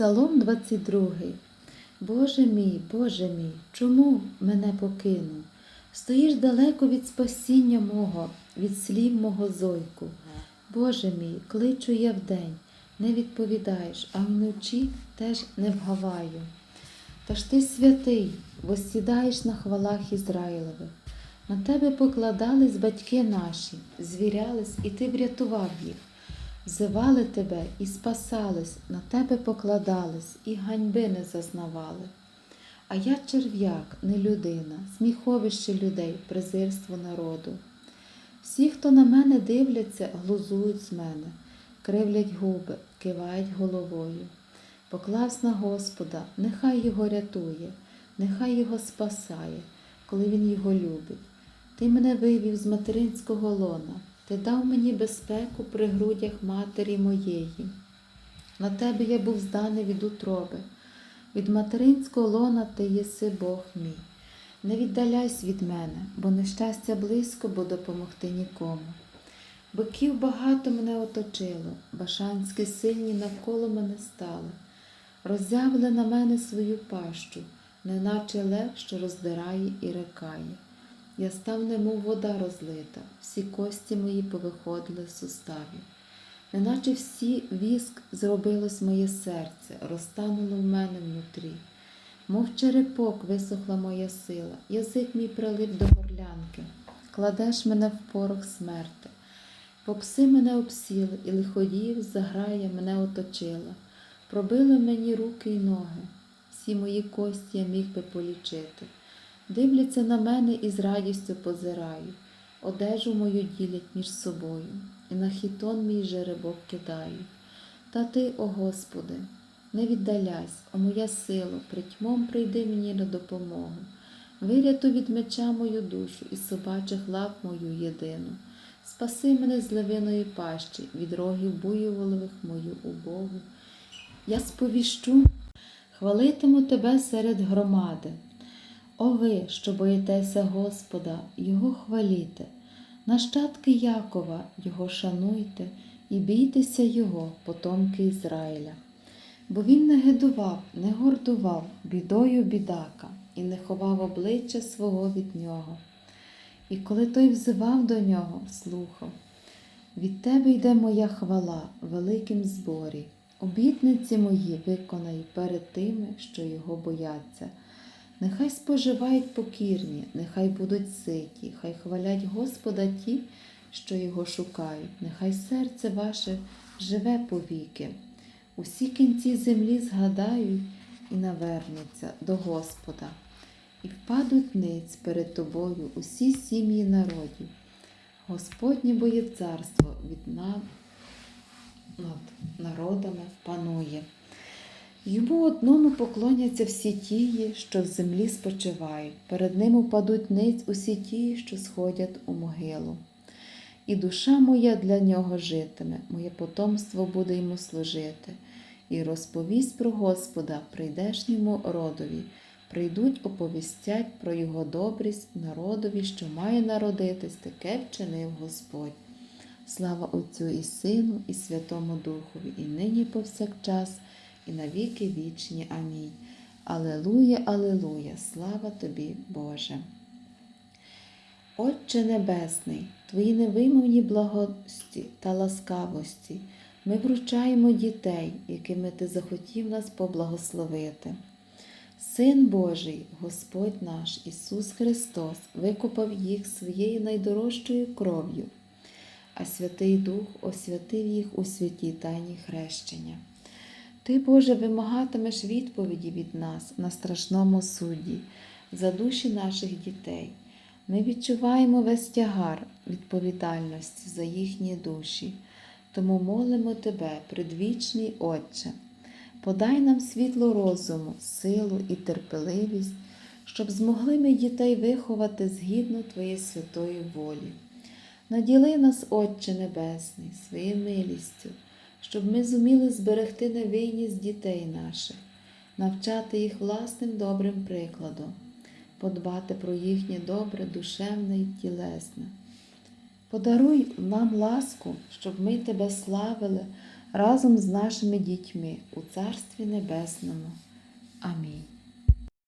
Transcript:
Псалом 22. Боже мій, Боже мій, чому мене покинув? Стоїш далеко від спасіння мого, від слів мого зойку. Боже мій, кличу я вдень, не відповідаєш, а вночі теж не вгаваю. Та ж ти святий, воссідаєш на хвалах Ізраїлевих. На тебе покладались батьки наші, звірялись, і ти врятував їх. Взивали тебе і спасались, на тебе покладались, і ганьби не зазнавали. А я черв'як, не людина, сміховище людей, презирство народу. Всі, хто на мене дивляться, глузують з мене, кривлять губи, кивають головою. Поклавсь на Господа, нехай його рятує, нехай його спасає, коли він його любить. Ти мене вивів з материнського лона, ти дав мені безпеку при грудях матері моєї. На тебе я був зданий від утроби. Від материнського лона ти єси Бог мій. Не віддаляйся від мене, бо нещастя близько, бо допомогти нікому. Биків багато мене оточило, башанські сильні навколо мене стали, роззявили на мене свою пащу, неначе лев, що роздирає і рекає. Я став, немов вода розлита, всі кості мої повиходили з суставів. Неначе всі віск зробилось моє серце, розтануло в мене внутрі. Мов черепок висохла моя сила, язик мій прилип до горлянки, кладеш мене в порох смерти. Попси мене обсіли, і лиходіїв заграя мене оточила. Пробили мені руки й ноги, всі мої кості я міг би полічити. Дивляться на мене і з радістю позираю, одежу мою ділять між собою, і на хітон мій жеребок кидають. Та ти, о Господи, не віддаляйся, о моя сила, притьмом прийди мені на допомогу. Вирятуй від меча мою душу і собачих лап мою єдину. Спаси мене з левиної пащі, від рогів буйоволових мою убогу. Я сповіщу, хвалитиму тебе серед громади. О ви, що боїтеся Господа, Його хваліте, нащадки Якова, Його шануйте і бійтеся Його, потомки Ізраїля. Бо він не гидував, не гордував бідою бідака і не ховав обличчя свого від нього. І коли той взивав до нього, слухав. Від тебе йде моя хвала в великім зборі. Обітниці мої виконай перед тими, що його бояться. Нехай споживають покірні, нехай будуть ситі, хай хвалять Господа ті, що його шукають, нехай серце ваше живе повіки. Усі кінці землі згадають і навернуться до Господа, і впадуть ниць перед тобою усі сім'ї народів. Господнє боє царство від над, над народами панує. Йому одному поклоняться всі тії, що в землі спочивають, перед ним упадуть ниць усі ті, що сходять у могилу. І душа моя для нього житиме, моє потомство буде йому служити, і розповість про Господа прийдешньому родові, прийдуть, оповістять про його добрість народові, що має народитись, таке вчинив Господь. Слава Отцю і Сину, і Святому Духові, і нині повсякчас і навіки вічні. Амінь. Алелуя, Алелуя, слава тобі, Боже. Отче Небесний, Твої невимовні благості та ласкавості ми вручаємо дітей, якими Ти захотів нас поблагословити. Син Божий, Господь наш Ісус Христос, викупав їх своєю найдорожчою кров'ю, а Святий Дух освятив їх у святій тайні хрещення. Ти, Боже, вимагатимеш відповіді від нас на страшному суді за душі наших дітей. Ми відчуваємо весь тягар відповідальності за їхні душі, тому молимо Тебе, предвічний Отче, подай нам світло розуму, силу і терпеливість, щоб змогли ми дітей виховати згідно Твоєї святої волі. Наділи нас, Отче Небесний, своєю милістю щоб ми зуміли зберегти невинність дітей наших, навчати їх власним добрим прикладом, подбати про їхнє добре, душевне і тілесне. Подаруй нам ласку, щоб ми тебе славили, разом з нашими дітьми у Царстві Небесному. Амінь.